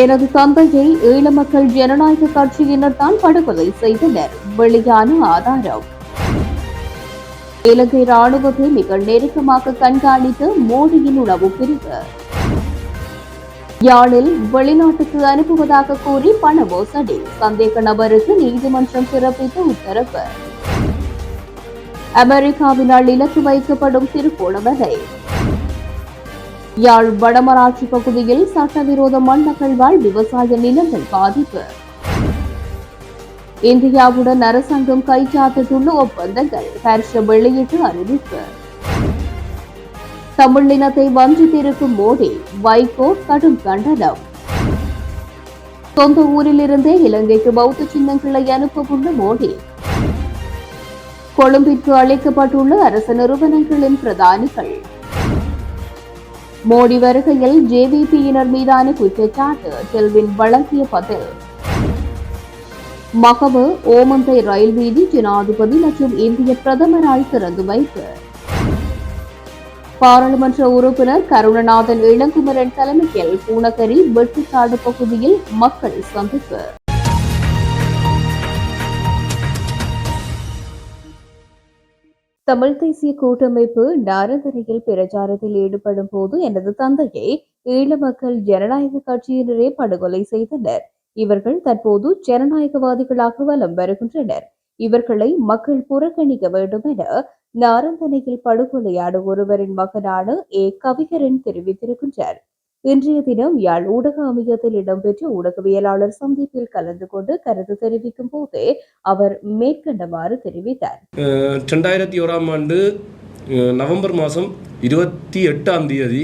எனது தந்தையை ஈழ மக்கள் ஜனநாயக கட்சியினர் தான் படுகொலை செய்தனர். வெளியான ஆதாரம். இலங்கை ராணுவத்தை மிக நெருக்கமாக கண்காணித்த மோடியின் உணவு பிரிவு. யாழில் வெளிநாட்டுக்கு அனுப்புவதாக கூறி பண மோசடி. சந்தேக நபருக்கு நீதிமன்றம் பிறப்பித்த உத்தரவு. அமெரிக்காவினால் இலக்கு வைக்கப்படும் திருகோணமலை. யாழ் வடமராட்சி பகுதியில் சட்டவிரோத மண் அகழ்வால் விவசாய நிலங்கள் பாதிப்பு. இந்தியாவுடன் அரசாங்கம் கைச்சாத்திட்டுள்ள ஒப்பந்தங்கள் ஹர்ஷ வெளியிட்டு அறிவிப்பு. தமிழினத்தை வஞ்சித்திருக்கும் மோடி வைகோ கடும் கண்டனம். சொந்த ஊரிலிருந்தே இலங்கைக்கு பௌத்த சின்னங்களை அனுப்பவுள்ள மோடி. கொழும்பிற்கு அளிக்கப்பட்டுள்ள அரசு நிறுவனங்களின் பிரதானிகள். மோடி வருகையில் ஜேவிபியினர் மீதான குற்றச்சாட்டு செல்வின் வழங்கிய பதில். மகவு ஓமந்தை ரயில் வீதி ஜனாதிபதி மற்றும் இந்திய பிரதமரால் திறந்து வைப்பு. பாராளுமன்ற உறுப்பினர் கருணநாதன் இளங்குமரன் தலைமையில் பூனகரி வெட்டுக்காடு பகுதியில் மக்கள் சந்திப்பு. தமிழ் தேசிய கூட்டமைப்பு நாரதரையில் பிரச்சாரத்தில் ஈடுபடும் போது எனது தந்தையை ஈழ மக்கள் ஜனநாயக கட்சியினரே படுகொலை செய்தனர். இவர்கள் தற்போது ஜனநாயகவாதிகளாக வலம் வருகின்றனர். இவர்களை மக்கள் புறக்கணிக்க வேண்டும் என நாரந்தனையில் படுகொலையான ஒருவரின் மகனான ஏ. கவிகரன் தெரிவித்திருக்கின்றார். இன்றைய தினம் யாழ் ஊடக அமையத்தில் இடம்பெற்ற ஊடகவியலாளர் சந்திப்பில் கலந்து கொண்டு கருத்து தெரிவிக்கும் போதே அவர் மேற்கண்டவாறு தெரிவித்தார். இரண்டாயிரத்தி ஓராம் ஆண்டு நவம்பர் மாதம் இருபத்தி எட்டாம் தேதி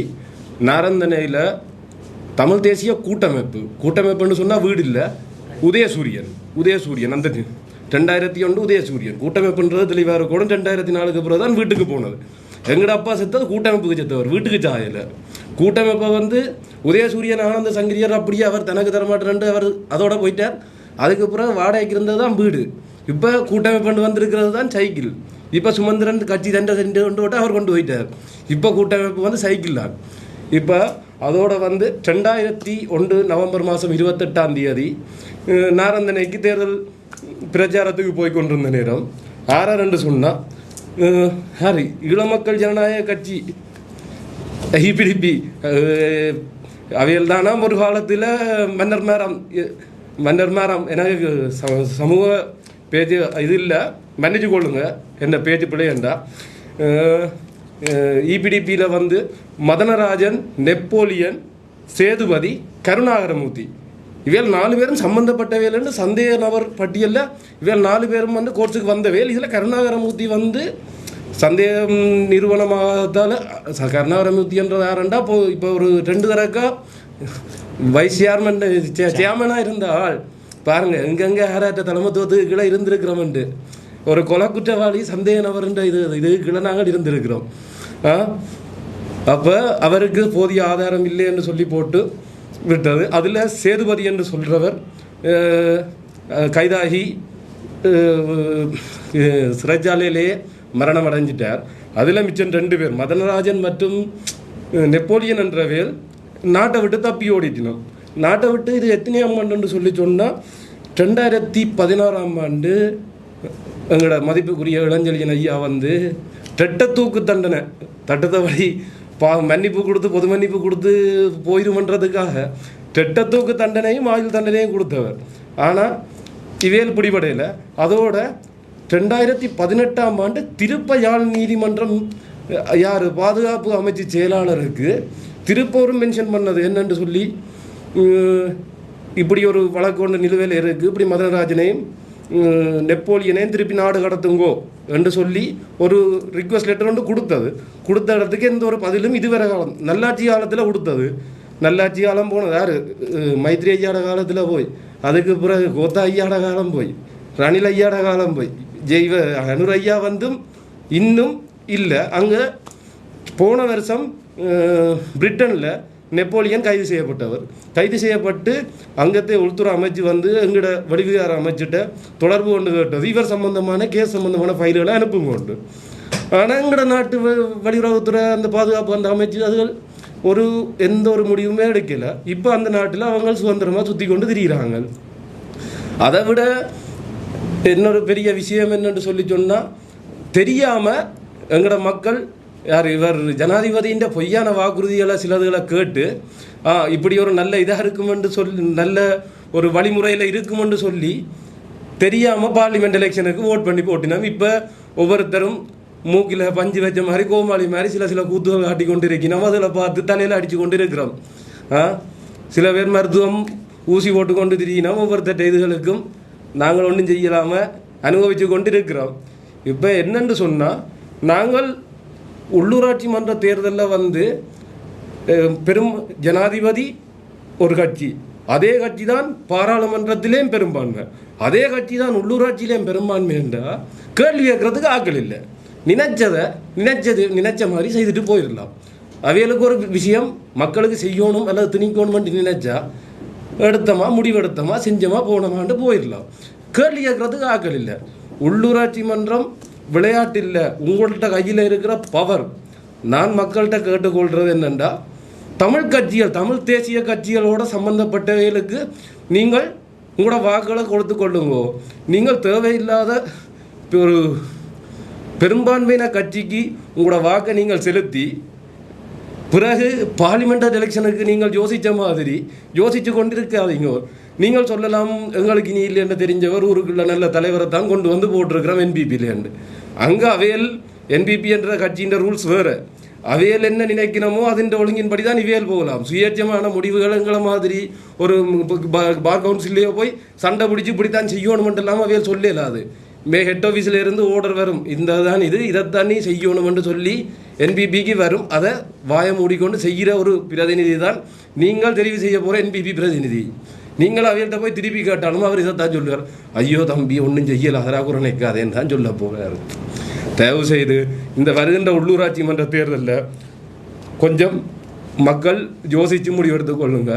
நாரந்தனையில் தமிழ் தேசிய கூட்டமைப்பு கூட்டமைப்புன்னு சொன்னால் வீடு இல்லை உதயசூரியன் உதயசூரியன் அந்த ரெண்டாயிரத்தி ஒன்று உதயசூரியன். கூட்டமைப்புன்றது தெளிவாக இருக்கணும் ரெண்டாயிரத்தி நாலுக்கு பிறகு தான் வீட்டுக்கு போனது. எங்கட அப்பா செத்தது கூட்டமைப்புக்கு செத்தவர் வீட்டுக்கு சாயலை. கூட்டமைப்பை வந்து உதயசூரியன் ஆனந்த சங்கரியர் அப்படியே அவர் தனக்கு தரமாட்டேன்ட்டு அவர் அதோட போயிட்டார். அதுக்கு பிறகு வாடகைக்கு இருந்தது தான் வீடு. இப்போ கூட்டமைப்பு வந்திருக்கிறது தான் சைக்கிள். இப்போ சுமந்திரன் கட்சி தண்டை சென்று கொண்டு விட்டு அவர் கொண்டு போயிட்டார். இப்போ கூட்டமைப்பு வந்து சைக்கிள் தான். இப்போ அதோட வந்து ரெண்டாயிரத்தி ஒன்று நவம்பர் மாதம் இருபத்தெட்டாம் தேதி நாரந்தனைக்கு தேர்தல் பிரச்சாரத்துக்கு போய் கொண்டிருந்த நேரம் ஆறா ரெண்டு சொன்னால் ஹாரி ஈழமக்கள் ஜனநாயக கட்சி இபிடிபி அவையில் தானா ஒரு காலத்தில் மன்னர் மேரம் மன்னர் மேரம் எனக்கு ச- சமூக பேஜ் இது இல்லை மன்னிச்சு கொள்ளுங்க என்ன பேஜ் என்றா. இபிடிபியில் வந்து மதனராஜன் நெப்போலியன் சேதுபதி கருணாகரமூர்த்தி. இவையில் நாலு பேரும் சம்பந்தப்பட்டவையில்னு சந்தேக நபர் பட்டியலில் இவையில் நாலு பேரும் வந்து கோர்ட்ஸுக்கு வந்தவையில் இதில் கருணாகரமூர்த்தி வந்து சந்தேகம் நிறுவனமாகத்தால் ச- கருணாகரமூர்த்தி யாருண்டா இப்போ இப்போ ஒரு ரெண்டு தரக்கா வைஸ் சேர்மன் சேர்மனாக இருந்த ஆள் பாருங்க எங்கெங்கே யாராட்ட தலைமத்துவத்துக்கு கீழே இருந்திருக்கிறோம்ண்டு ஒரு கொலை குற்றவாளி சந்தேக நபர்ன்ற இது இது கீழே நாங்கள் இருந்திருக்கிறோம். அப்போ அவருக்கு போதிய ஆதாரம் இல்லை என்று சொல்லி போட்டு விட்டது. அதில் சேதுபதி என்று சொல்கிறவர் கைதாகி சிறைச்சாலையிலேயே மரணம் அடைஞ்சிட்டார் அதில் மிச்சம் ரெண்டு பேர் மதனராஜன் மற்றும் நெப்போலியன் என்ற பேர் நாட்டை விட்டு தப்பி ஓடிட்டினோம் நாட்டை விட்டு இது எத்தனையாம் ஆண்டுன்னு சொல்லி சொன்னால் ரெண்டாயிரத்தி பதினாறாம் ஆண்டு எங்களோட மதிப்புக்குரிய இளஞ்செழியன் ஐயா வந்து ரெட்ட தூக்கு தண்டனை தட்டத்தபடி பா மன்னிப்பு கொடுத்து பொது மன்னிப்பு கொடுத்து போயிருமன்றதுக்காக ரெட்ட தூக்கு தண்டனையும் ஆயுள் தண்டனையும் கொடுத்தவர். ஆனால் இவேல் பிடிபடையில். அதோட ரெண்டாயிரத்தி பதினெட்டாம் ஆண்டு திருப்ப யாழ் நீதிமன்றம் யார்? பாதுகாப்பு அமைச்சு செயலாளருக்கு திருப்பூரும் மென்ஷன் பண்ணது என்னென்று சொல்லி இப்படி ஒரு வழக்கு ஒன்று நிலுவையில் இருக்குது இப்படி மதனராஜனையும் நெப்போலியனையும் திருப்பி நாடு கடத்துங்கோ என்று சொல்லி ஒரு ரிக்வஸ்ட் லெட்டர் ஒன்று கொடுத்தது. கொடுத்த இடத்துக்கு எந்த ஒரு பதிலும் இதுவரை காலம் நல்லாட்சி காலத்தில் கொடுத்தது. நல்லாட்சி காலம் போனது. யார்? மைத்ரி ஐயாட காலத்தில் போய் அதுக்கு பிறகு கோத்தா ஐயாட காலம் போய் ரணில் ஐயாட காலம் போய் ஜெய்வ அனுரையா வந்தும் இன்னும் இல்லை. அங்கே போன வருஷம் பிரிட்டனில் நெப்போலியன் கைது செய்யப்பட்டவர். கைது செய்யப்பட்டு அங்கத்தை உள்துறை அமைச்சு வந்து எங்கட வடிவிகார அமைச்சிட்ட தொடர்பு கொண்டு கேட்டது. இவர் சம்பந்தமான கேஸ் சம்பந்தமான ஃபைல்களை அனுப்பும் கொண்டு. ஆனால் எங்கட நாட்டு வ- வெளியுறவுத்துறை அந்த பாதுகாப்பு அந்த அமைச்சு அதுகள் ஒரு எந்த ஒரு முடிவுமே எடுக்கலை. இப்போ அந்த நாட்டில் அவங்க சுதந்திரமாக சுற்றி கொண்டு திரிகிறாங்க அதை விட இன்னொரு பெரிய விஷயம் என்னென்று சொல்லி சொன்னால் தெரியாமல் எங்களோட மக்கள் யார் இவர் ஜனாதிபதியின் பொய்யான வாக்குறுதிகளை சிலதுகளை கேட்டு இப்படி ஒரு நல்ல இதாக இருக்குமென்று சொல்லி நல்ல ஒரு வழிமுறையில் இருக்குமென்று சொல்லி தெரியாமல் பார்லிமெண்ட் எலெக்ஷனுக்கு ஓட் பண்ணி போட்டினோம். இப்போ ஒவ்வொருத்தரும் மூக்கில் பஞ்சு வச்ச மாதிரி கோமாளி மாதிரி சில சில கூத்துகள் காட்டி கொண்டு இருக்கிறோம் அதில் பார்த்து தலையில் அடித்து கொண்டு இருக்கிறோம் ஆ சில பேர் மருத்துவம் ஊசி போட்டு கொண்டு திரியினோம். ஒவ்வொருத்தட்ட இதுகளுக்கும் நாங்கள் ஒன்றும் செய்யலாமல் அனுபவித்து கொண்டு இருக்கிறோம் இப்போ என்னன்னு சொன்னால் நாங்கள் உள்ளூராட்சி மன்ற தேர்தலில் வந்து பெரும் ஜனாதிபதி ஒரு கட்சி. அதே கட்சி தான் பாராளுமன்றத்திலேயும் பெரும்பான்மை. அதே கட்சி தான் உள்ளூராட்சியிலேயும் பெரும்பான்மை என்றால் கேள்வி கேட்கறதுக்கு ஆக்கள் இல்லை. நினைச்சதை நினைச்சது நினைச்ச மாதிரி செய்துட்டு போயிடலாம். அவைகளுக்கு ஒரு விஷயம் மக்களுக்கு செய்யணும் அல்லது திணிக்கணும்னு நினைச்சா எடுத்தமா முடிவெடுத்தமா செஞ்சமா போனோமான்ட்டு போயிடலாம் கேள்வி கேட்கறதுக்கு ஆக்கள் இல்லை. உள்ளூராட்சி மன்றம் விளையாட்டு இல்லை உங்கள்கிட்ட கையில் இருக்கிற பவர் நான் மக்கள்கிட்ட கேட்டுக்கொள்கிறது என்னென்னா தமிழ் கட்சிகள் தமிழ் தேசிய கட்சிகளோட சம்பந்தப்பட்டவைகளுக்கு நீங்கள் உங்களோட வாக்குகளை கொடுத்து கொள்ளுங்க. நீங்கள் தேவையில்லாத ஒரு பெரும்பான்மையின கட்சிக்கு உங்களோட வாக்கை நீங்கள் செலுத்தி பிறகு பார்லிமெண்டர் எலெக்ஷனுக்கு நீங்கள் யோசித்த மாதிரி யோசித்து கொண்டிருக்காதீங்க. நீங்கள் சொல்லலாம் எங்களுக்கு இனி இல்லைன்னு தெரிஞ்சவர் ஊருக்குள்ள நல்ல தலைவரை தான் கொண்டு வந்து போட்டிருக்கிறோம் என்பிபிலேண்டு அங்கே அவையல் என்பிபி என்ற கட்சியின் ரூல்ஸ் வேறு. அவையல் என்ன நினைக்கணுமோ அதன் ஒழுங்கின்படி தான் இவையல் போகலாம். சுயேட்சமான முடிவுகள் மாதிரி ஒரு பார் கவுன்சிலேயோ போய் சண்டை பிடிச்சி இப்படித்தான் செய்யணுமென்று இல்லாமல் அவையல் சொல்லலாது. மே ஹெட் ஆஃபீஸில் இருந்து ஓர்டர் வரும். இந்த தான் இது இதைத்தான் நீ செய்யணும்னு சொல்லி என்பிபிக்கு வரும். அதை வாயை மூடிக்கொண்டு செய்கிற ஒரு பிரதிநிதி தான் நீங்கள் தெரிவு செய்ய போகிற என்பிபி பிரதிநிதி. நீங்கள் அவர்கிட்ட போய் திருப்பி கேட்டாலும் அவர் இதைத்தான் சொல்லுவார். ஐயோ தம்பி ஒன்றும் செய்யல. அதராக கூட நிற்காதேன்னு தான் சொல்ல போகிறார் தயவு செய்து இந்த வருகின்ற உள்ளூராட்சி மன்ற தேர்தலில் கொஞ்சம் மக்கள் யோசித்து முடிவெடுத்துக் கொள்ளுங்க.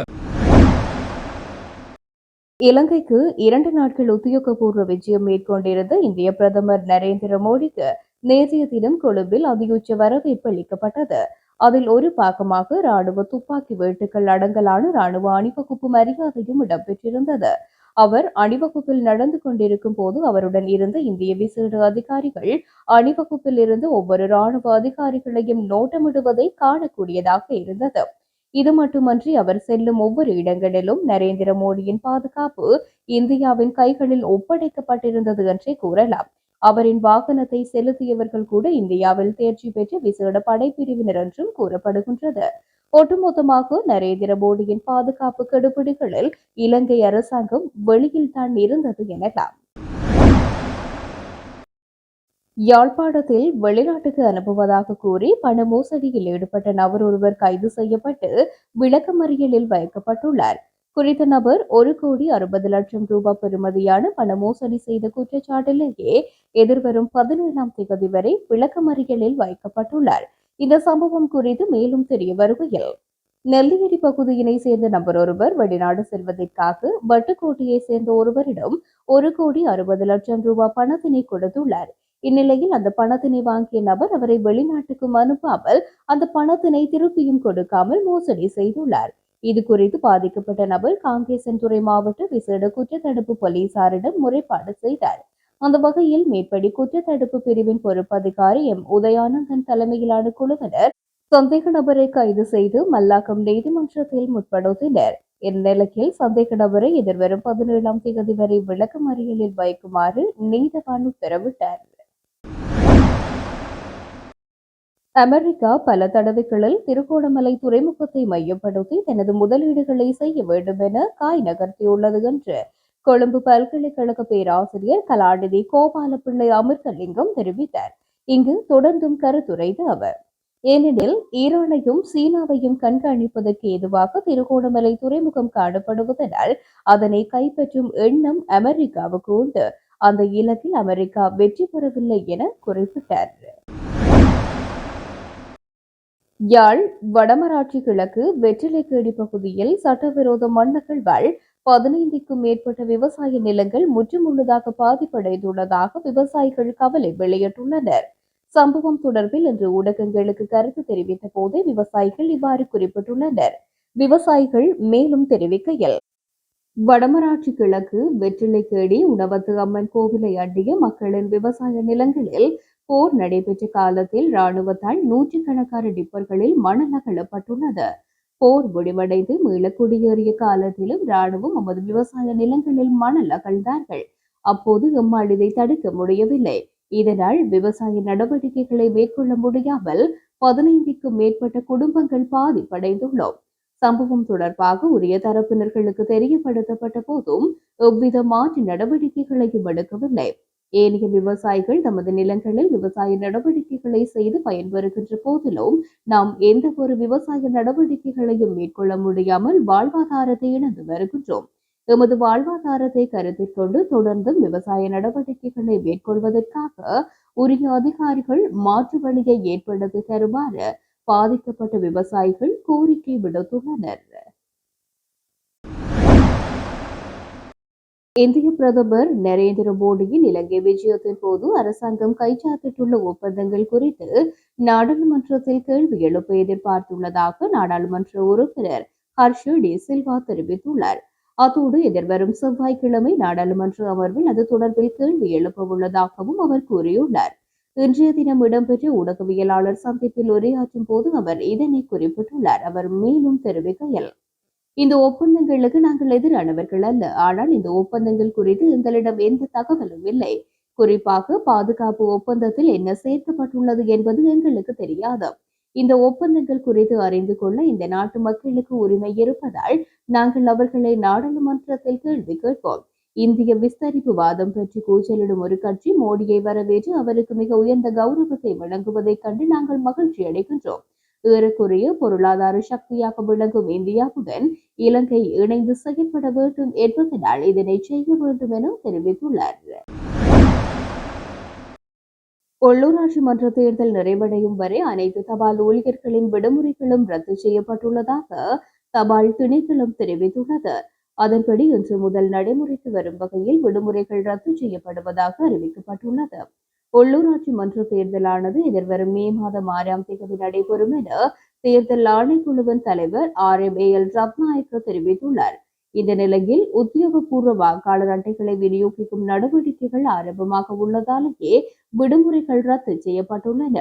இலங்கைக்கு இரண்டு நாட்கள் உத்தியோகபூர்வ விஜயம் மேற்கொண்டிருந்த இந்திய பிரதமர் நரேந்திர மோடிக்கு நேற்றைய தினம் கொழும்பில் அதியுச்ச வரவேற்பு அளிக்கப்பட்டது அதில் ஒரு பாகமாக ராணுவ துப்பாக்கி வேட்டுக்கள் அடங்கலான ராணுவ அணிவகுப்பு மரியாதையும் இடம்பெற்றிருந்தது. அவர் அணிவகுப்பில் நடந்து கொண்டிருக்கும் போது அவருடன் இருந்த இந்திய விசேட அதிகாரிகள் அணிவகுப்பில் இருந்து ஒவ்வொரு ராணுவ அதிகாரிகளையும் நோட்டமிடுவதை காணக்கூடியதாக இருந்தது. இது மட்டுமன்றி அவர் செல்லும் ஒவ்வொரு இடங்களிலும் நரேந்திர மோடியின் பாதுகாப்பு இந்தியாவின் கைகளில் ஒப்படைக்கப்பட்டிருந்தது என்றே கூறலாம். அவரின் வாகனத்தை செலுத்தியவர்கள் கூட இந்தியாவில் தேர்ச்சி பெற்ற விசேட படைப்பிரிவினர் என்றும் கூறப்படுகின்றது. ஒட்டுமொத்தமாக நரேந்திர மோடியின் பாதுகாப்பு கெடுபிடிகளில் இலங்கை அரசாங்கம் வெளியில் தான் இருந்தது எனலாம். யாழ்ப்பாணத்தில் வெளிநாட்டுக்கு அனுப்புவதாக கூறி பண மோசடியில் ஈடுபட்ட நபர் ஒருவர் கைது செய்யப்பட்டு விளக்கமறியலில் வைக்கப்பட்டுள்ளார். குறித்த நபர் ஒரு கோடி அறுபது லட்சம் ரூபாய் பெறுமதியான பண மோசடி செய்த குற்றச்சாட்டிலேயே எதிர்வரும் பதினேழாம் தேதி வரை விளக்கமறியலில் வைக்கப்பட்டுள்ளார். இந்த சம்பவம் குறித்து மேலும் தெரிய வருகையில் நெல்லியடி பகுதியினை சேர்ந்த நபர் ஒருவர் வெளிநாடு செல்வதற்காக வட்டுக்கோட்டையை சேர்ந்த ஒருவரிடம் ஒரு கோடி அறுபது லட்சம் ரூபாய் பணத்தினை கொடுத்துள்ளார். இந்நிலையில் அந்த பணத்தினை வாங்கிய நபர் அவரை வெளிநாட்டுக்கும் அனுப்பாமல் அந்த பணத்தினை திருப்பியும் கொடுக்காமல் மோசடி செய்துள்ளார். இது குறித்து பாதிக்கப்பட்ட நபர் காங்கேசன்துறை மாவட்ட விசேட குற்றத்தடுப்பு போலீசாரிடம் முறைப்பாடு செய்தார். அந்த வகையில் மேற்படி குற்றத்தடுப்பு பிரிவின் பொறுப்பதிகாரி எம். உதயானந்தன் தலைமையிலான குழுவினர் சந்தேக நபரை கைது செய்து மல்லாக்கம் நீதிமன்றத்தில் முற்படுத்தினர். இந்நிலையில் சந்தேக நபரை எதிர்வரும் பதினேழாம் தேதி வரை விளக்கமறியலில் வைக்குமாறு நீதவான் உத்தரவிட்டார். அமெரிக்கா பல தடவைகளில் திருகோணமலை துறைமுகத்தை மையப்படுத்தி தனது முதலீடுகளை செய்ய வேண்டும் என காய் நகர்த்தியுள்ளது என்று கொழும்பு பல்கலைக்கழக பேராசிரியர் கலாநிதி கோபாலப்பிள்ளை அமிர்தலிங்கம் தெரிவித்தார். இங்கு தொடர்ந்தும் கருத்துரைத்த அவர் ஏனெனில் ஈரானையும் சீனாவையும் கண்காணிப்பதற்கு ஏதுவாக திருகோணமலை துறைமுகம் காணப்படுவதனால் அதனை கைப்பற்றும் எண்ணம் அமெரிக்காவுக்கு உண்டு. அந்த இலக்கில் அமெரிக்கா வெற்றி பெறவில்லை என குறிப்பிட்டார். யாழ் வடமராட்சி கிழக்கு வெற்றிலைக்கேடி பகுதியில் சட்டவிரோத மண்ணகழ்வால் பதினைந்துக்கும் மேற்பட்ட விவசாய நிலங்கள் முற்றுமுழுதாக பாதிப்படைந்துள்ளதாக விவசாயிகள் கவலை வெளியிட்டுள்ளனர். சம்பவம் தொடர்பில் இன்று ஊடகங்களுக்கு கருத்து தெரிவித்த போது விவசாயிகள் இவ்வாறு குறிப்பிட்டுள்ளனர். விவசாயிகள் மேலும் தெரிவிக்கையில் வடமராட்சி கிழக்கு வெற்றிலைக்கேடி உணவத்து அம்மன் கோவிலை அண்டிய மக்களின் விவசாய நிலங்களில் போர் நடைபெற்ற காலத்தில் ராணுவத்தால் நூற்றுக்கணக்கான டிப்பர்களில் மணல் அகழப்பட்டுள்ளது போர் முடிவடைந்து மீள குடியேறிய காலத்திலும் ராணுவம் நமது விவசாய நிலங்களில் மணல் அகழ்ந்தார்கள் அப்போது எம்மால் இதை தடுக்க முடியவில்லை. இதனால் விவசாய நடவடிக்கைகளை மேற்கொள்ள முடியாமல் பதினைந்துக்கும் மேற்பட்ட குடும்பங்கள் பாதிப்படைந்துள்ளோம். சம்பவம் தொடர்பாக உரிய தரப்பினர்களுக்கு தெரியப்படுத்தப்பட்ட போதும் எவ்வித மாற்று நடவடிக்கைகளையும் எடுக்கவில்லை. ஏனைய விவசாயிகள் தமது நிலங்களில் விவசாய நடவடிக்கைகளை செய்து பயன்பெறுகின்ற போதிலும் நாம் எந்த ஒரு விவசாய நடவடிக்கைகளையும் மேற்கொள்ள முடியாமல் வாழ்வாதாரத்தை இழந்து வருகின்றோம். எமது வாழ்வாதாரத்தை கருத்தில் கொண்டு தொடர்ந்தும் விவசாய நடவடிக்கைகளை மேற்கொள்வதற்காக உரிய அதிகாரிகள் மாற்று வழியை ஏற்படுத்தி தருமாறு பாதிக்கப்பட்ட விவசாயிகள் கோரிக்கை விடுத்துள்ளனர். இந்திய பிரதமர் நரேந்திர மோடியின் இலங்கை விஜயத்தின் போது அரசாங்கம் கைச்சாத்திட்டுள்ள ஒப்பந்தங்கள் குறித்து நாடாளுமன்றத்தில் கேள்வி எழுப்ப எதிர்பார்த்துள்ளதாக நாடாளுமன்ற உறுப்பினர் ஹர்ஷ டி சில்வா தெரிவித்துள்ளார். அத்தோடு எதிர்வரும் செவ்வாய்க்கிழமை நாடாளுமன்ற அமர்வில் அது தொடர்பில் கேள்வி எழுப்ப உள்ளதாகவும் அவர் கூறியுள்ளார். இன்றைய தினம் இடம்பெற்ற ஊடகவியலாளர் சந்திப்பில் உரையாற்றும் போது அவர் இதனை குறிப்பிட்டுள்ளார். அவர் மேலும் தெரிவிக்கையில் இந்த ஒப்பந்தங்களுக்கு நாங்கள் எதிரானவர்கள் அல்ல. ஆனால் இந்த ஒப்பந்தங்கள் குறித்து எங்களிடம் எந்த தகவலும் இல்லை. குறிப்பாக பாதுகாப்பு ஒப்பந்தத்தில் என்ன சேர்க்கப்பட்டுள்ளது என்பது எங்களுக்கு தெரியாது. இந்த ஒப்பந்தங்கள் குறித்து அறிந்து கொள்ள இந்த நாட்டு மக்களுக்கு உரிமை இருப்பதால் நாங்கள் அவர்களை நாடாளுமன்றத்தில் கேள்வி கேட்போம். இந்திய விஸ்தரிப்பு வாதம் பற்றி கூச்சலிடும் ஒரு கட்சி மோடியை வரவேற்று அவருக்கு மிக உயர்ந்த கௌரவத்தை வழங்குவதைக் கண்டு நாங்கள் மகிழ்ச்சி அடைகின்றோம் ஏறக்குறைய பொருளாதார சக்தியாக விளங்கும் இந்தியாவுடன் இலங்கை இணைந்து செயல்பட வேண்டும் என்பதனால் இதனை செய்ய வேண்டும் என தெரிவித்துள்ளார். உள்ளூராட்சி மன்ற தேர்தல் நிறைவடையும் வரை அனைத்து தபால் ஊழியர்களின் விடுமுறைகளும் ரத்து செய்யப்பட்டுள்ளதாக தபால் திணைக்களம் தெரிவித்துள்ளது. அதன்படி இன்று முதல் நடைமுறைக்கு வரும் வகையில் விடுமுறைகள் ரத்து செய்யப்படுவதாக அறிவிக்கப்பட்டுள்ளது. உள்ளூராட்சி மன்ற தேர்தலானது எதிர்வரும் மே மாதம் ஆறாம் தேதி நடைபெறும் என தேர்தல் ஆணைக்குழுவின் தலைவர் R M A L Rathnayake தெரிவித்துள்ளார். இந்த நிலையில் உத்தியோகபூர்வ வாக்காளர் அட்டைகளை விநியோகிக்கும் நடவடிக்கைகள் ஆரம்பமாக உள்ளதாலேயே விடுமுறைகள் ரத்து செய்யப்பட்டுள்ளன.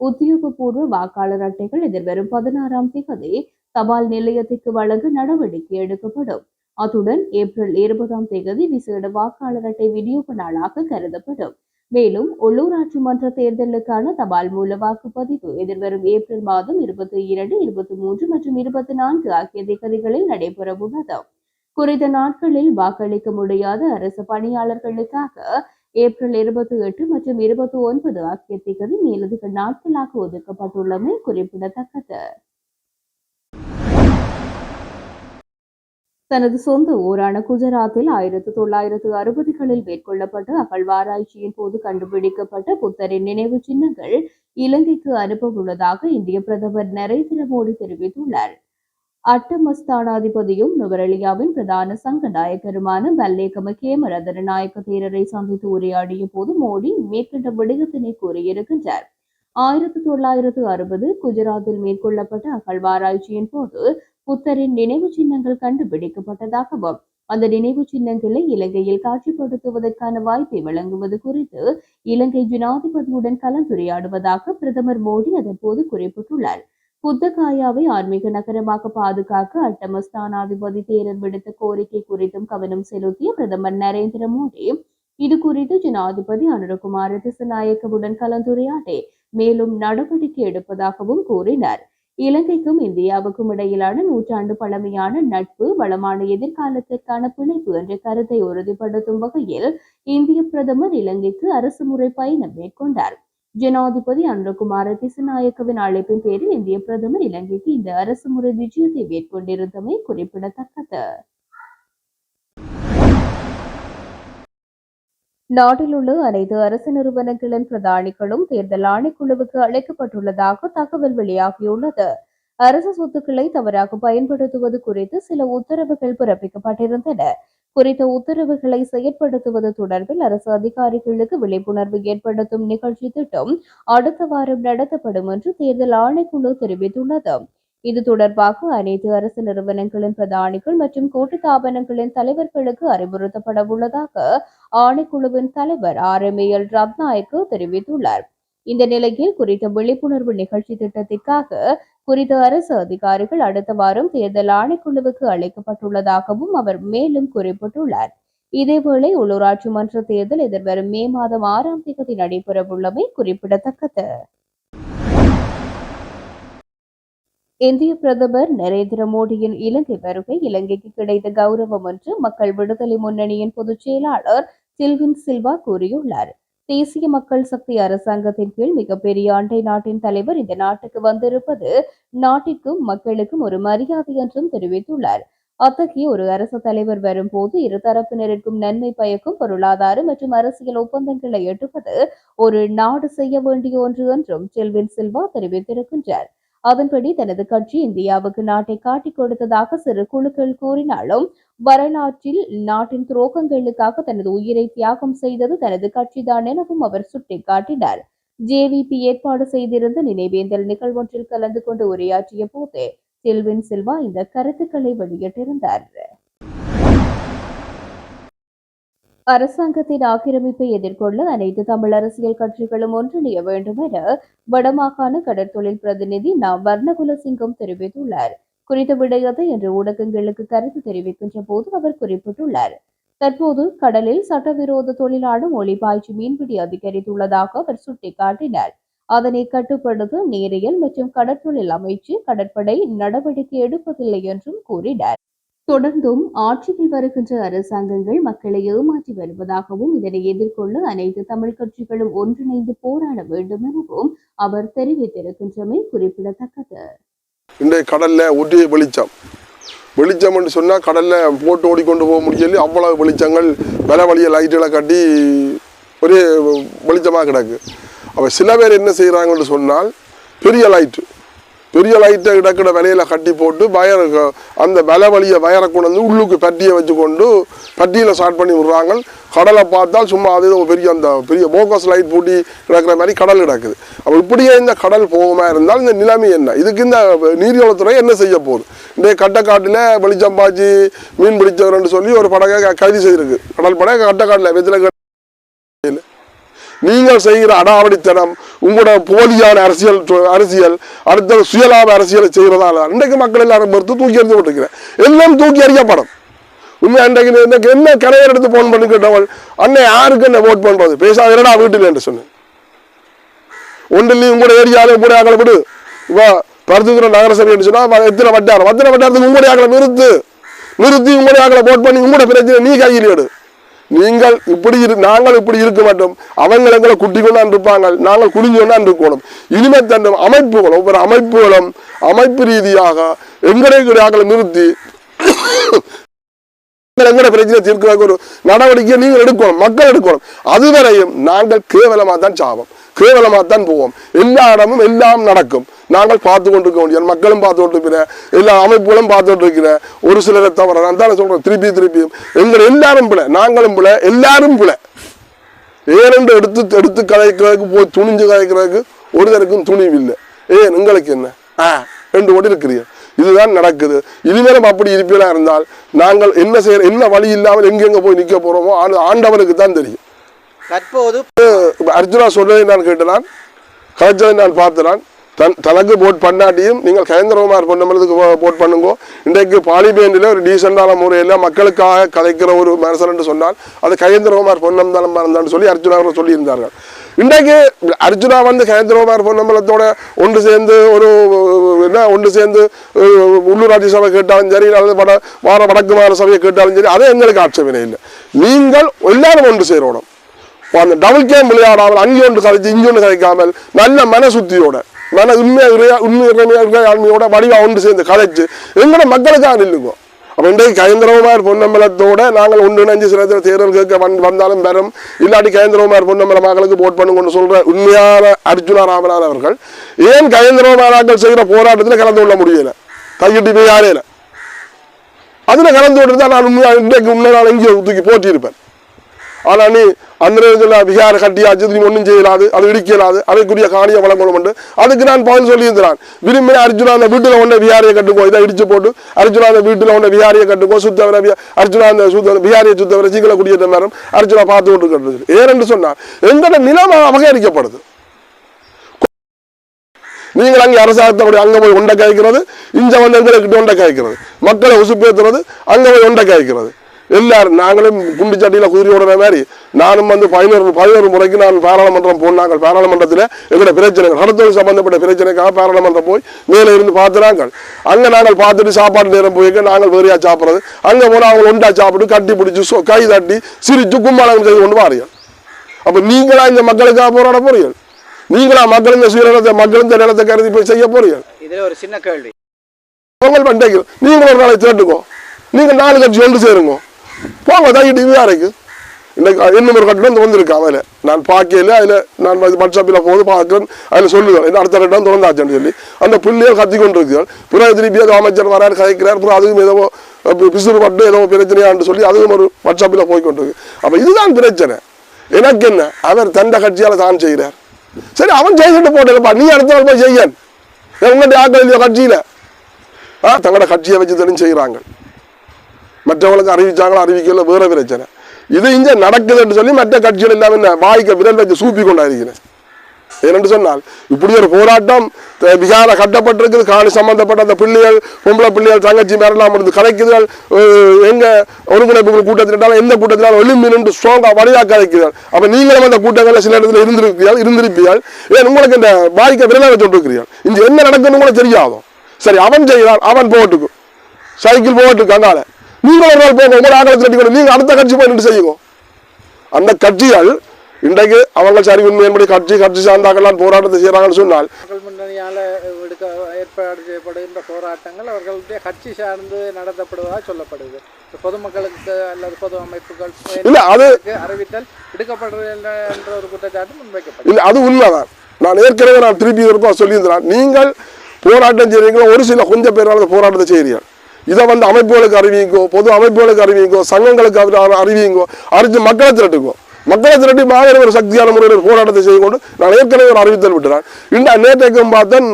உத்தியோகபூர்வ வாக்காளர் அட்டைகள் எதிர்வரும் பதினாறாம் தேதி தபால் நிலையத்திற்கு வழங்க நடவடிக்கை எடுக்கப்படும். அத்துடன் ஏப்ரல் இருபதாம் தேதி விசேட வாக்காளர் அட்டை விநியோக நாளாக கருதப்படும். மேலும் உள்ளூராட்சி மன்ற தேர்தலுக்கான தபால் மூல வாக்குப்பதிவு எதிர்வரும் ஏப்ரல் மாதம் இருபத்தி இரண்டு இருபத்தி மூன்று மற்றும் இருபத்தி நான்கு ஆகிய தேதிகளில் நடைபெறவுள்ளது. குறித்த நாட்களில் வாக்களிக்க முடியாத அரசு பணியாளர்களுக்காக ஏப்ரல் இருபத்தி எட்டு மற்றும் இருபத்தி ஒன்பது ஆகிய தேதி மேலதிக நாட்களாக ஒதுக்கப்பட்டுள்ளமை குறிப்பிடத்தக்கது. தனது சொந்த ஊரான குஜராத்தில் ஆயிரத்தி தொள்ளாயிரத்து அறுபதுகளில் மேற்கொள்ளப்பட்ட அகழ்வாராய்ச்சியின் போது கண்டுபிடிக்கப்பட்ட புத்தரின் நினைவு சின்னங்கள் இலங்கைக்கு அனுப்ப உள்ளதாக இந்திய பிரதமர் நரேந்திர மோடி தெரிவித்துள்ளார். அட்டமஸ்தானாதிபதியும் நுவரெலியாவின் பிரதான சங்க நாயக்கருமான மல்லேகம கேமரதன நாயக்க தேரரை சந்தித்து உரையாடிய போது மோடி மேற்கண்ட விடயத்தினை கூறியிருக்கின்றார். ஆயிரத்தி தொள்ளாயிரத்து அறுபது குஜராத்தில் மேற்கொள்ளப்பட்ட அகழ்வாராய்ச்சியின் போது புத்தரின் நினைவு சின்னங்கள் கண்டுபிடிக்கப்பட்டதாகவும் அந்த நினைவு சின்னங்களை இலங்கையில் காட்சிப்படுத்துவதற்கான வாய்ப்பை வழங்குவது குறித்து இலங்கை ஜனாதிபதியுடன் கலந்துரையாடுவதாக பிரதமர் மோடி அதன்போது குறிப்பிட்டுள்ளார். புத்தகாயாவை ஆன்மீக நகரமாக பாதுகாக்க அட்டமஸ்தானாதிபதி தேரர் விடுத்த கோரிக்கை குறித்தும் கவனம் செலுத்திய பிரதமர் நரேந்திர மோடி இது குறித்து ஜனாதிபதி அனுரகுமார திசநாயக்கவுடன் கலந்துரையாடி மேலும் நடவடிக்கை எடுப்பதாகவும் கூறினார். இலங்கைக்கும் இந்தியாவுக்கும் இடையிலான நூற்றாண்டு பழமையான நட்பு வளமான எதிர்காலத்திற்கான பிணைப்பு என்ற கருத்தை உறுதிப்படுத்தும் வகையில் இந்திய பிரதமர் இலங்கைக்கு அரசுமுறை பயணம் மேற்கொண்டார். ஜனாதிபதி அனுரகுமார திசுநாயக்கவின் அழைப்பின் பேரில் இந்திய பிரதமர் இலங்கைக்கு இந்த அரசுமுறை விஜயத்தை மேற்கொண்டிருந்தமை குறிப்பிடத்தக்கது. நாட்டில் உள்ள அனைத்து அரசு நிறுவனங்களின் பிரதானிகளும் தேர்தல் ஆணைக்குழுவுக்கு அழைக்கப்பட்டுள்ளதாக தகவல் வெளியாகியுள்ளது. அரசு சொத்துக்களை தவறாக பயன்படுத்துவது குறித்து சில உத்தரவுகள் பிறப்பிக்கப்பட்டிருந்தன. குறித்த உத்தரவுகளை செயற்படுத்துவது தொடர்பில் அரசு அதிகாரிகளுக்கு விழிப்புணர்வு ஏற்படுத்தும் நிகழ்ச்சி திட்டம் அடுத்த வாரம் நடத்தப்படும் என்று தேர்தல் ஆணைக்குழு தெரிவித்துள்ளது. இது தொடர்பாக அனைத்து அரசு நிறுவனங்களின் பிரதானிகள் மற்றும் கூட்டுத்தாபனங்களின் தலைவர்களுக்கு அறிவுறுத்தப்பட உள்ளதாக ஆணைக்குழுவின் தலைவர் ஆர் எம் எல் ரத்நாயக்கு தெரிவித்துள்ளார். இந்த நிலையில் குறித்த விழிப்புணர்வு நிகழ்ச்சி திட்டத்திற்காக குறித்த அரசு அதிகாரிகள் அடுத்த வாரம் தேர்தல் ஆணைக்குழுவுக்கு அளிக்கப்பட்டுள்ளதாகவும் அவர் மேலும் குறிப்பிட்டுள்ளார். இதேவேளை உள்ளூராட்சி மன்ற தேர்தல் எதிர்வரும் மே மாதம் ஆறாம் தேதி நடைபெறவுள்ளமை குறிப்பிடத்தக்கது. இந்திய பிரதமர் நரேந்திர மோடியின் இலங்கை வருகை இலங்கைக்கு கிடைத்த கௌரவம் என்று மக்கள் விடுதலை முன்னணியின் பொதுச் செயலாளர் சில்வின் சில்வா கூறியுள்ளார். தேசிய மக்கள் சக்தி அரசாங்கத்தின் கீழ் மிகப்பெரிய அண்டை நாட்டின் தலைவர் இந்த நாட்டுக்கு வந்திருப்பது நாட்டிற்கும் மக்களுக்கும் ஒரு மரியாதை என்றும் தெரிவித்துள்ளார். அத்தகைய ஒரு அரசு தலைவர் வரும்போது இருதரப்பினருக்கும் நன்மை பயக்கும் பொருளாதார மற்றும் அரசியல் ஒப்பந்தங்களை எட்டுவது ஒரு நாடு செய்ய வேண்டிய ஒன்று என்றும் செல்வின் சில்வா தெரிவித்திருக்கின்றார். அதன்படி தனது கட்சி இந்தியாவுக்கு நாட்டை காட்டிக் கொடுத்ததாக சிறு குழுக்கள் கூறினாலும் வரலாற்றில் நாட்டின் துரோகங்களுக்காக தனது உயிரை தியாகம் செய்தது தனது கட்சிதான் எனவும் அவர் சுட்டிக்காட்டினார். ஜேவிபி ஏற்பாடு செய்திருந்த நினைவேந்தல் நிகழ்வொன்றில் கலந்து கொண்டு உரையாற்றிய போது செல்வின் சில்வா இந்த கருத்துக்களை வெளியிட்டிருந்தார். அரசாங்கத்தின் ஆக்கிரமிப்பை எதிர்கொள்ள அனைத்து தமிழ் அரசியல் கட்சிகளும் ஒன்றிணைய வேண்டும் என வடமாகாண கடற்தொழில் பிரதிநிதி நா வர்ணகுலசிங்கம் தெரிவித்துள்ளார். குறித்த விடயத்தை இன்று ஊடகங்களுக்கு கருத்து தெரிவிக்கின்ற போது அவர் குறிப்பிட்டுள்ளார். தற்போது கடலில் சட்டவிரோத தொழிலாளர் ஒளிபாய்ச்சி மீன்பிடி அதிகரித்துள்ளதாக அவர் சுட்டிக்காட்டினார். அதனை கட்டுப்படுத்த நேரியல் மற்றும் கடற்தொழில் அமைச்சு கடற்படை நடவடிக்கை எடுப்பதில்லை என்றும் கூறினார். தொடர்ந்தும் ஆட்சியில் வருகின்ற அரசாங்கங்கள் மக்களை ஏமாற்றி வருவதாகவும் இதனை எதிர்கொள்ள அனைத்து தமிழ் கட்சிகளும் ஒன்றிணைந்து போராட வேண்டும் எனவும் அவர் தெரிவித்திருக்கின்றமை குறிப்பிடத்தக்கது. இன்றைய கடல்ல ஒரே வெளிச்சம். வெளிச்சம் என்று சொன்னால் கடல்ல போட்டு ஓடிக்கொண்டு போக முடியல அவ்வளவு வெளிச்சங்கள் வில வழிய லைட்டுகளை கட்டி ஒரே வெளிச்சமாக கிடக்கு. அப்போ சில பேர் என்ன செய்கிறாங்கன்னு சொன்னால் பெரிய லைட்டு. பெரிய லைட்டை கிடக்கிற விலையில கட்டி போட்டு பயர் அந்த விலை வழியை வயரை கொண்டு வந்து உள்ளுக்கு பட்டியை வச்சு கொண்டு பட்டியில் ஸ்டார்ட் பண்ணி விடுறாங்க. கடலை பார்த்தால் சும்மா அது பெரிய அந்த பெரிய போக்கஸ் லைட் பூட்டி கிடக்கிற மாதிரி கடல் கிடக்குது. அப்போ இப்படியே இந்த கடல் போகமாக இருந்தால் இந்த நிலைமை என்ன? இதுக்கு இந்த நீர்வளத்துறை என்ன செய்ய போகுது? இந்த கட்டக்காட்டில் வெளிச்சம் பாய்ச்சி மீன் பிடிச்சவர்னு சொல்லி ஒரு படகை கைது செய்திருக்கு. கடல் படகை கட்டக்காட்டில் வெத்தில நீங்கள் செய்கிற அடாவடித்தனம் உங்களோட போலியான அரசியல் அரசியல் அடுத்த சுயலாப அரசியலை செய்கிறதால இன்றைக்கு மக்கள் எல்லாரும் பொறுத்து தூக்கி எறிஞ்சு போட்டுக்கிறேன் எல்லாம் தூக்கி அறியப்படும் உண்மை அன்றைக்கு எனக்கு என்ன கரையர் எடுத்து ஃபோன் பண்ணி கேட்டவள் அன்னை யாருக்கு என்ன ஓட் பண்ணுறது பேசாத என்னடா வீட்டில் என்று சொன்னேன். ஒன்றிலையும் உங்களோட ஏரியாவில் கூட ஆக்களை விடு. இப்போ பருத்துத்துறை நகரசபை சொன்னா எத்தனை வட்டாரம்? அத்தனை வட்டாரத்துக்கு உங்களுடைய ஆக்களை நிறுத்து. நிறுத்தி உங்களுடைய ஆக்களை போட் பண்ணி உங்களோட பிரச்சனை நீ கையில் எடு. நீங்கள் இப்படி இரு நாங்கள் இப்படி இருக்க மாட்டோம். அவங்க எங்களை குட்டி கொண்டான் இருப்பாங்க. நாங்கள் குடிஞ்சு கொண்டான் இருக்கணும் இனிமே தண்டம் அமைப்புகளும் ஒவ்வொரு அமைப்புகளும் அமைப்பு ரீதியாக எங்களை நிறுத்தி எங்கட பிரச்சனை தீர்க்கிறதுக்கு ஒரு நடவடிக்கை நீங்கள் எடுக்கணும் மக்கள் எடுக்கணும். அதுவரையும் நாங்கள் கேவலமாக தான் சாவோம். கேவலமாக தான் போவோம். எல்லா இடமும் எல்லாம் நடக்கும். நாங்கள் பார்த்து கொண்டிருக்க முடியாது மக்களும் பார்த்து கொண்டிருக்கிற எல்லா அமைப்புகளும் பார்த்து கொண்டிருக்கிற ஒரு சிலரை தவிர நான் தானே சொல்றேன். திருப்பி திருப்பியும் எங்கள் எல்லாரும் பிள்ளை நாங்களும் பிள்ளை எல்லாரும் பிள்ளை ஏனென்று எடுத்து எடுத்து கதைக்கிறதுக்கு போய் துணிஞ்சு கதைக்கிறதுக்கு ஒருத்தருக்கும் துணிவு இல்லை ஏன்? உங்களுக்கு என்ன? ஆ ரெண்டு ஓடி இருக்கிறீங்க. இதுதான் நடக்குது. இனிமேலும் அப்படி இருப்பீங்களா இருந்தால் நாங்கள் என்ன செய்ய என்ன வழி இல்லாமல் எங்கெங்க போய் நிற்க போறோமோ ஆண்டு ஆண்டவனுக்கு தான் தெரியும். தற்போது அர்ஜுனா சொன்னதை நான் கேட்டேன்? கலைச்சதை நான் பார்த்தேன்? தன் தனக்கு போட் பண்ணாட்டியும் நீங்கள் கயந்திரகுமார் பொன்னமலத்துக்கு போட் பண்ணுங்க. இன்றைக்கு பாலிபேண்டில் ஒரு டீசெண்டான முறையில் மக்களுக்காக கலைக்கிற ஒரு மனசன் என்று சொன்னால் அது கயந்திரகுமார் பொன்னம்பலம் மறந்தான்னு சொல்லி அர்ஜுனா அவர்கள் சொல்லியிருந்தார்கள். இன்றைக்கு அர்ஜுனா வந்து கயந்திரகுமார் பொன்னம்பலத்தோட ஒன்று சேர்ந்து ஒரு என்ன ஒன்று சேர்ந்து உள்ளூராட்சி சபை கேட்டாலும் சரி அல்லது வட வார வடக்கு மாற சபையை கேட்டாலும் சரி அது எங்களுக்கு ஆட்சேபனை இல்லை. நீங்கள் எல்லாரும் ஒன்று சேரணும். அந்த டபுள் கேம் விளையாடாமல் அங்கே ஒன்று கதைச்சு இங்கே ஒன்று கதைக்காமல் நல்ல மன உண்மையாக இறையா உண்மை உண்மை ஆண்மையோட வடிவாக ஒன்று சேர்ந்து கதைச்சு எங்களோட மக்களுக்காக இல்லைங்கோ? அப்போ இன்றைக்கு கயந்திரகுமார் பொன்னம்பலத்தோட நாங்கள் ஒன்றிணைஞ்சு சில தேர்தல் கேட்க வந் வந்தாலும் பெறும் இல்லாட்டி கயந்திரகுமார் பொன்னம்பல மக்களுக்கு போட் பண்ணுங்கன்னு சொல்கிற உண்மையான அர்ஜுனா ராமநாதன் அவர்கள் ஏன் கயந்திரகுமாராக்கள் செய்கிற போராட்டத்தில் கலந்து கொள்ள முடியல? கையிட்டு போய் இல்லை. அதில் கலந்து விட்டு நான் உண்மையாக இன்றைக்கு உண்மை நான் எங்கேயோ தூக்கி போட்டியிருப்பேன் ஆனால் நீ அந்த நேரத்தில் விகார கட்டியாச்சு நீ ஒன்றும் செய்யலாது அது இடிக்கலாது. அதுக்குரிய காணிய வழங்கணும் உண்டு. அதுக்கு நான் பதில் சொல்லியிருந்தான் விரும்பின அர்ஜுனா அந்த வீட்டில் ஒன்றை விகாரியை கட்டுக்கோ. இதை இடிச்சு போட்டு அர்ஜுனா அந்த வீட்டில் ஒன்றை விகாரியை கட்டுக்கோ. சுத்தவரை அர்ஜுனா அந்த சுத்த விகாரியை சுத்தவரை சீக்கிரம் குடியேற்ற நேரம் அர்ஜுனா பார்த்து கொண்டு கட்டுறது ஏனென்று சொன்னால் எங்களோட நிலம் அபகரிக்கப்படுது. நீங்கள் அங்கே அரசாங்கத்தோட அங்கே போய் ஒண்டை காய்க்கிறது இங்கே வந்து எங்களுக்கு ஒண்டை காய்க்கிறது. மக்களை உசுப்பேற்றுறது அங்கே போய் ஒண்டை காய்க்கிறது. எல்லாரும் நாங்களும் குண்டு சட்டியில் குதிரை ஓடுற மாதிரி நானும் வந்து பதினோரு பதினோரு முறைக்கு நான் பாராளுமன்றம் போனாங்க பாராளுமன்றத்தில் எங்களோட பிரச்சனைகள் கடத்தொழில் சம்பந்தப்பட்ட பிரச்சனைக்காக பாராளுமன்றம் போய் மேலே இருந்து பார்த்துறாங்க. அங்கே நாங்கள் பார்த்துட்டு சாப்பாடு நேரம் போய் நாங்கள் வேறையா சாப்பிட்றது. அங்கே போனால் அவங்க ஒண்டா சாப்பிட்டு கட்டி பிடிச்சி கை தட்டி சிரிச்சு கும்மாளம் செய்து கொண்டு வாரீர்கள் அப்போ நீங்களா இந்த மக்களுக்காக போராட போறீர்கள்? நீங்களா மக்கள் இந்த சுயநலத்தை மக்கள் இந்த நிலத்தை கருதி போய் செய்ய போறீர்கள்? இதுல ஒரு சின்ன கேள்வி. பொங்கல் பண்டிகை நீங்கள் ஒரு நாளை தேட்டுக்கோ நீங்கள் நாலு கட்சி ஒன்று சேருங்க. போங்க தாக்கிட்டு விசாரிக்கு இன்னைக்கு இன்னும் ஒரு கட்டணம் வந்திருக்கு அதில் நான் பார்க்கல அதில் நான் வாட்ஸ்அப்பில் போது பார்க்குறேன். அதில் சொல்லுவேன் இந்த அடுத்த கட்டம் திறந்தாச்சுன்னு சொல்லி. அந்த பிள்ளைகள் கத்தி கொண்டு இருக்கிறார் பிறகு திருப்பி அது அமைச்சர் வராரு கதைக்கிறார். பிறகு அதுவும் ஏதோ பிசுறு பட்டு ஏதோ பிரச்சனையான்னு சொல்லி அதுவும் ஒரு வாட்ஸ்அப்பில் போய் கொண்டிருக்கு. அப்போ இதுதான் பிரச்சனை. எனக்கு என்ன? அவர் தண்ட கட்சியால் தான் செய்கிறார் சரி அவன் செய்துட்டு போட்டேன்ப்பா நீ அடுத்த போய் செய்யன். உங்கள்கிட்ட ஆக்கள் இல்லையோ கட்சியில். ஆ தங்களோட கட்சியை வச்சு தானே செய்கிறாங்க மற்றவங்களுக்கு அறிவிச்சாங்களோ அறிவிக்கல வேற பிரச்சனை. இது இங்கே நடக்குதுன்னு சொல்லி மற்ற கட்சிகள் எல்லாமே என்ன வாய்க்க விரல் வச்சு சூப்பி கொண்டாயிருக்கிறேன் ஏனென்று சொன்னால் இப்படி ஒரு போராட்டம் பிகார கட்டப்பட்டிருக்குது காணி சம்பந்தப்பட்ட அந்த பிள்ளைகள் பொம்பளை பிள்ளைகள் தங்கச்சி மேரெல்லாம் இருந்து கலைக்குதல் எங்கே எங்க ஒருங்கிணைப்பு கூட்டத்தினாலும் எந்த கூட்டத்தினாலும் எலும்பி நின்று ஸ்ட்ராங்கா வழியாக கலைக்குதல் அப்போ நீங்களும் அந்த கூட்டங்களில் சில இடத்துல இருந்திருப்பீர்கள் இருந்திருப்பீர்கள். ஏன் உங்களுக்கு இந்த வாய்க்க விரலை வச்சு இங்கே என்ன நடக்குன்னு உங்களுக்கு தெரியாதோ? சரி அவன் செய்கிறான் அவன் போட்டுக்கு சைக்கிள் போட்டுக்கு அங்கால நீங்கள் ஒரு நாள் போங்க உங்களோட ஆகலத்தில் அடிக்கணும் நீங்க அடுத்த கட்சி போய் நின்று செய்யுங்க. அந்த கட்சிகள் இன்றைக்கு அவங்க சரி உண்மையின்படி கட்சி கட்சி சார்ந்தாக்கெல்லாம் போராட்டத்தை செய்கிறாங்கன்னு சொன்னால் மக்கள் முன்னணியால எடுக்க ஏற்பாடு செய்யப்படுகின்ற போராட்டங்கள் அவர்களுடைய கட்சி சார்ந்து நடத்தப்படுவதாக சொல்லப்படுது. பொதுமக்களுக்கு அல்லது பொது அமைப்புகள் இல்ல, அது- அறிவித்தல் எடுக்கப்படுறதில்லை என்ற ஒரு குற்றச்சாட்டு முன்வைக்கப்பட்டது. இல்லை அது உண்மைதான். நான் ஏற்கனவே நான் திருப்பி இருப்பா சொல்லியிருந்தேன் நீங்கள் போராட்டம் செய்கிறீங்களோ ஒரு சில கொஞ்சம் பேரால் போராட்டத்தை செய்கிறீர்கள். இதை வந்து அமைப்புகளுக்கு அறிவிங்கோ பொது அமைப்புகளுக்கு அறிவிங்கோ சங்கங்களுக்கு அறிவிங்கோ அறிஞ்சு மக்களை திரட்டுக்கோ மக்களை திரட்டி மாநில ஒரு சக்தியான முறையில் ஒரு போராட்டத்தை செய்து கொண்டு நான் ஏற்கனவே ஒரு அறிவித்தல் விட்டுறேன். இந்த நேற்றைக்கும் பார்த்தேன்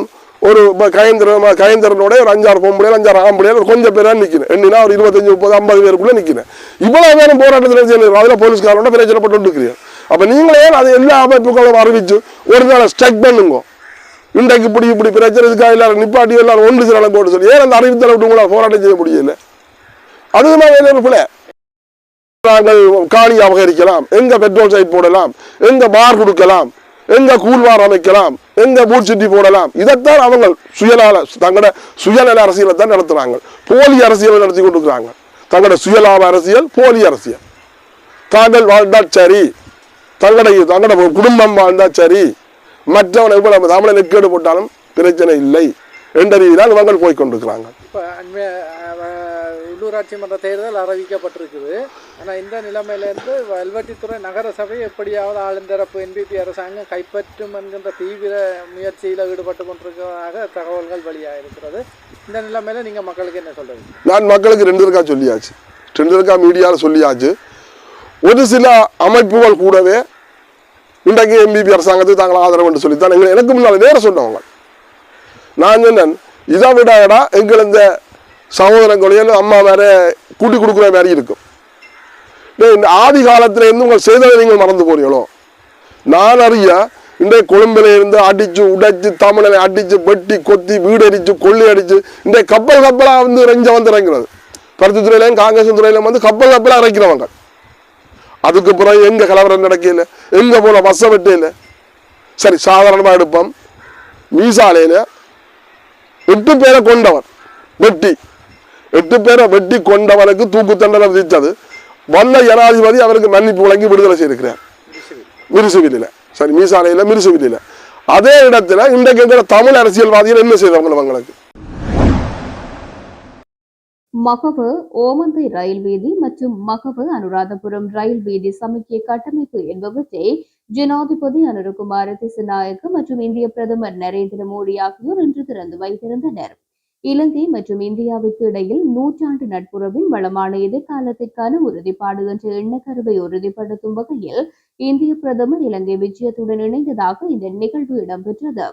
ஒரு இப்ப கயந்திரன் கயந்திரனோட ஒரு அஞ்சாறு பொம்பளைகள் அஞ்சாறு ஆம்பளைகள் ஒரு கொஞ்சம் பேராக நிற்கிறேன் எண்ணினா ஒரு இருபத்தஞ்சு முப்பது ஐம்பது பேருக்குள்ளே நிற்கிறேன் இவ்வளோ பேரும் போராட்டத்தில் செய்யணும் அதில் போலீஸ்காரோட பிரச்சனைப்பட்டு இருக்கிறீர்கள் அப்போ நீங்களே அது எல்லா அமைப்புகளும் அறிவிச்சு ஒரு நாள் ஸ்ட்ரைக் பண்ணுங்க? இன்றைக்கு இப்படி இப்படி பிரச்சனை இருக்கா? எல்லாரும் நிப்பாட்டி எல்லாரும் ஒன்று சில போட்டு சொல்லி. ஏன் அந்த அறிவித்தலை விட்டு உங்களால் போராட்டம் செய்ய முடியல? அதுதான் வேலை பிள்ளை நாங்கள் காணி அபகரிக்கலாம் எங்க பெட்ரோல் சைட் போடலாம். எங்க பார் கொடுக்கலாம். எங்க கூழ்வார் அமைக்கலாம். எங்க பூச்சிட்டி போடலாம். இதைத்தான் அவங்க சுயநல தங்களோட சுயநல அரசியலை தான் நடத்துறாங்க. போலி அரசியலை நடத்தி கொண்டிருக்கிறாங்க. தங்களோட சுயலாப அரசியல் போலி அரசியல். தாங்கள் வாழ்ந்தா சரி. தங்களுடைய தங்களோட குடும்பம் வாழ்ந்தா சரி. மற்றவனை இப்போ நம்ம தமிழை நெக்கேடு போட்டாலும் பிரச்சனை இல்லை. என்ற ரீதியில் இவங்க போய் கொண்டிருக்கிறாங்க இப்போ உள்ளூராட்சி மன்ற தேர்தல் அறிவிக்கப்பட்டிருக்குது. ஆனா இந்த நிலைமையிலேருந்து வல்வெட்டித்துறை நகர சபை எப்படியாவது ஆளுந்தரப்பு என்பிபி அரசாங்கம் கைப்பற்றும் என்கின்ற தீவிர முயற்சியில் ஈடுபட்டு கொண்டிருக்கிறதாக தகவல்கள் வெளியாக இருக்கிறது இந்த நிலைமையில நீங்க மக்களுக்கு என்ன சொல்றது நான் மக்களுக்கு ரெண்டு இருக்கா சொல்லியாச்சு. ரெண்டு இருக்கா மீடியாவில் சொல்லியாச்சு. ஒரு சில அமைப்புகள் கூடவே இன்றைக்கு எம்பிபி அரசாங்கத்துக்கு தாங்கள் ஆதரவு என்று சொல்லித்தான் எங்களை எனக்கு முன்னால் நேர சொன்னவங்க. நான் சொன்னேன் இதை விடடா எங்கள் இந்த சகோதரங்களையும் அம்மா வேற கூட்டி கொடுக்குற மாதிரி இருக்கும். இந்த ஆதி காலத்தில் இருந்து உங்கள் செய்ததை நீங்கள் மறந்து போறீங்களோ? நான் அறிய இன்றைய கொழும்பில் இருந்து அடித்து உடைச்சு தமிழனை அடித்து வெட்டி கொத்தி வீடு அடித்து கொள்ளி அடித்து இன்றைய கப்பல் கப்பலாக வந்து ரெஞ்ச வந்து இறங்குறது. பருத்தி துறையிலையும் காங்கிரஸ் துறையிலையும் வந்து கப்பல் கப்பலா இறக்கிறவங்க. அதுக்கு பிறகு எங்க கலவரம் நடக்கல? எங்க போல பஸ்ஸை வெட்டையில சரி சாதாரணமா எடுப்போம். மீசாலையில எட்டு பேரை கொண்டவன் வெட்டி. எட்டு பேரை வெட்டி கொண்டவனுக்கு தூக்கு தண்டனை விதித்தது. வந்த ஜனாதிபதி அவருக்கு மன்னிப்பு வழங்கி விடுதலை செய்திருக்கிறார். மிருசுவிலில். சரி மீசாலையில் மிருசுவிலில். அதே இடத்துல இன்றைக்கு இருக்கிற தமிழ் அரசியல்வாதிகள் என்ன செய்தவங்க அவங்களுக்கு மகவு ஓமந்தை ரயில் வீதி மற்றும் மகவு அனுராதபுரம் ரயில் வீதி சமிக்கிய கட்டமைப்பு என்பவற்றை ஜனாதிபதி அனுரகுமார திசுநாயக்க மற்றும் இந்திய பிரதமர் நரேந்திர மோடி ஆகியோர் இன்று திறந்து வைத்திருந்தனர். இலங்கை மற்றும் இந்தியாவுக்கு இடையில் நூற்றாண்டு நட்புறவின் வளமான எதிர்காலத்திற்கான உறுதிப்பாடு என்ற எண்ணக்கருவை உறுதிப்படுத்தும் வகையில் இந்திய பிரதமர் இலங்கை விஜயத்துடன் இணைந்ததாக இந்த நிகழ்வு இடம்பெற்றது.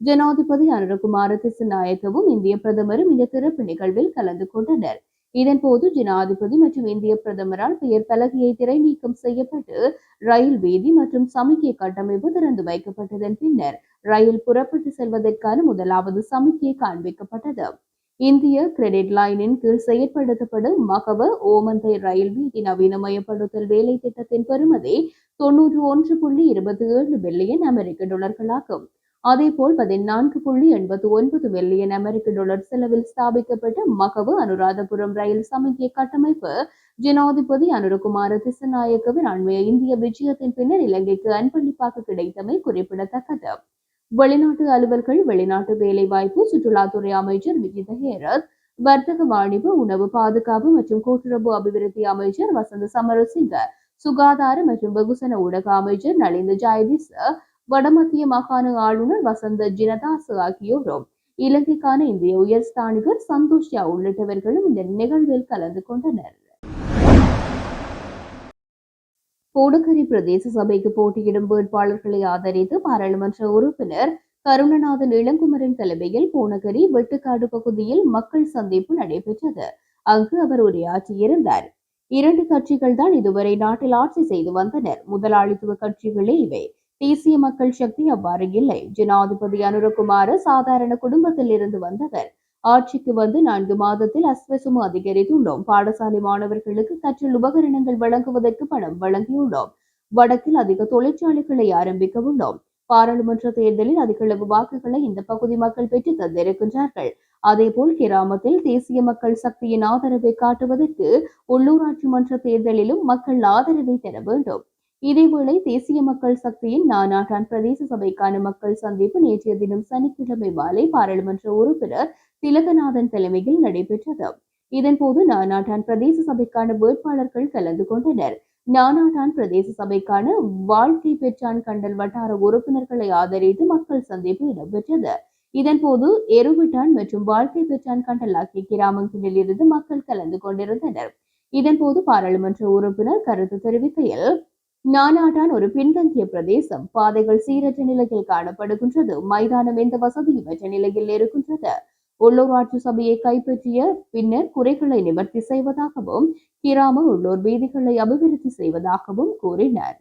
ஜனாதிபதி அனுரகுமார திசுநாயக்கவும் இந்திய பிரதமரும் இந்த சிறப்பு நிகழ்வில் கலந்து கொண்டனர். இதன்போது ஜனாதிபதி மற்றும் இந்திய பிரதமரால் பெயர் பலகையை திரை நீக்கம் செய்யப்பட்டு ரயில் வீதி மற்றும் சமிக்கை கட்டமைப்பு திறந்து வைக்கப்பட்டதன் பின்னர் ரயில் புறப்பட்டு செல்வதற்கான முதலாவது சமிக்கை காண்பிக்கப்பட்டது. இந்திய கிரெடிட் லைனின் கீழ் செயற்படுத்தப்படும் மகவ ஓமந்தை ரயில் வீதி நவீனமயப்படுத்தல் வேலை திட்டத்தின் பெறுமதி தொன்னூற்று ஒன்று புள்ளி இருபத்தி ஏழு பில்லியன் அமெரிக்க டாலர்களாகும். அதேபோல் பதினான்கு புள்ளி எண்பத்தி ஒன்பது மில்லியன் அமெரிக்க டாலர் செலவில் ஸ்தாபிக்கப்பட்ட மகவு அனுராதபுரம் ரயில் சமிக்கை கட்டமைப்பு. ஜனாதிபதி அனுரகுமார திசநாயக்கவின் அண்மைய இந்திய விஜயத்தின் பின்னர் இலங்கைக்கு அன்பளிப்பாக கிடைத்தமை குறிப்பிடத்தக்கது. வெளிநாட்டு அலுவல்கள் வெளிநாட்டு வேலைவாய்ப்பு சுற்றுலாத்துறை அமைச்சர் விஜித ஹேரத் வர்த்தக வாணிபு உணவு பாதுகாப்பு மற்றும் கூட்டுறவு அபிவிருத்தி அமைச்சர் வசந்த சமரசிங்க சுகாதார மற்றும் வெகுசன ஊடக அமைச்சர் நலிந்த ஜாயதிச வடமத்திய மாகாண ஆளுநர் வசந்த ஜினதாஸ் ஆகியோரும் இலங்கைக்கான இந்திய உயர்ஸ்தானிகர் சந்தோஷ்யா உள்ளிட்டவர்களும் இந்த நிகழ்வில் கலந்து கொண்டனர். கோடகரி பிரதேச சபைக்கு போட்டியிடும் வேட்பாளர்களை ஆதரித்து பாராளுமன்ற உறுப்பினர் கருணநாதன் இளங்குமரன் தலைமையில் பூனகரி வெட்டுக்காடு பகுதியில் மக்கள் சந்திப்பு நடைபெற்றது. அங்கு அவர் உரையாற்றியிருந்தார். இரண்டு கட்சிகள் தான் இதுவரை நாட்டில் ஆட்சி செய்து வந்தனர். முதலாளித்துவ கட்சிகளே இவை. தேசிய மக்கள் சக்தி அவ்வாறு இல்லை. ஜனாதிபதி அனுரகுமார சாதாரண குடும்பத்தில் இருந்து வந்தவர். ஆட்சிக்கு வந்து நான்கு மாதத்தில் அஸ்வசுமு அதிகரித்துள்ளோம். பாடசாலை மாணவர்களுக்கு கற்றல் உபகரணங்கள் வழங்குவதற்கு பணம் வழங்கியுள்ளோம். வடக்கில் அதிக தொழிற்சாலைகளை ஆரம்பிக்க உள்ளோம் பாராளுமன்ற தேர்தலில் அதிகளவு வாக்குகளை இந்த பகுதி மக்கள் பெற்று தந்திருக்கின்றார்கள். அதேபோல் கிராமத்தில் தேசிய மக்கள் சக்தியின் ஆதரவை காட்டுவதற்கு உள்ளூராட்சி மன்ற தேர்தலிலும் மக்கள் ஆதரவை தர வேண்டும். இதேவேளை தேசிய மக்கள் சக்தியின் நானாட்டான் பிரதேச சபைக்கான மக்கள் சந்திப்பு நேற்றைய தினம் சனிக்கிழமை மாலை பாராளுமன்ற உறுப்பினர் திலகநாதன் தலைமையில் நடைபெற்றது. இதன்போது நானாட்டான் பிரதேச சபைக்கான வேட்பாளர்கள் கலந்து கொண்டனர். நானாட்டான் பிரதேச சபைக்கான வாழ்க்கை பெற்றான் கண்டல் வட்டார உறுப்பினர்களை ஆதரித்து மக்கள் சந்திப்பு இடம்பெற்றது. இதன்போது எருவிட்டான் மற்றும் வாழ்க்கை பெற்றான் கண்டல் ஆகிய கிராமங்களில் இருந்து மக்கள் கலந்து கொண்டிருந்தனர். இதன்போது பாராளுமன்ற உறுப்பினர் கருத்து தெரிவிக்கையில் நானாட்டான் ஒரு பின்தங்கிய பிரதேசம். பாதைகள் சீரற்ற நிலையில் காணப்படுகின்றது. மைதானம் எந்த வசதியுமற்ற நிலையில் இருக்கின்றது. உள்ளூராட்சி சபையை கைப்பற்றிய பின்னர் குறைகளை நிவர்த்தி செய்வதாகவும் கிராம உள்ளூர் வீதிகளை அபிவிருத்தி செய்வதாகவும் கூறினார்.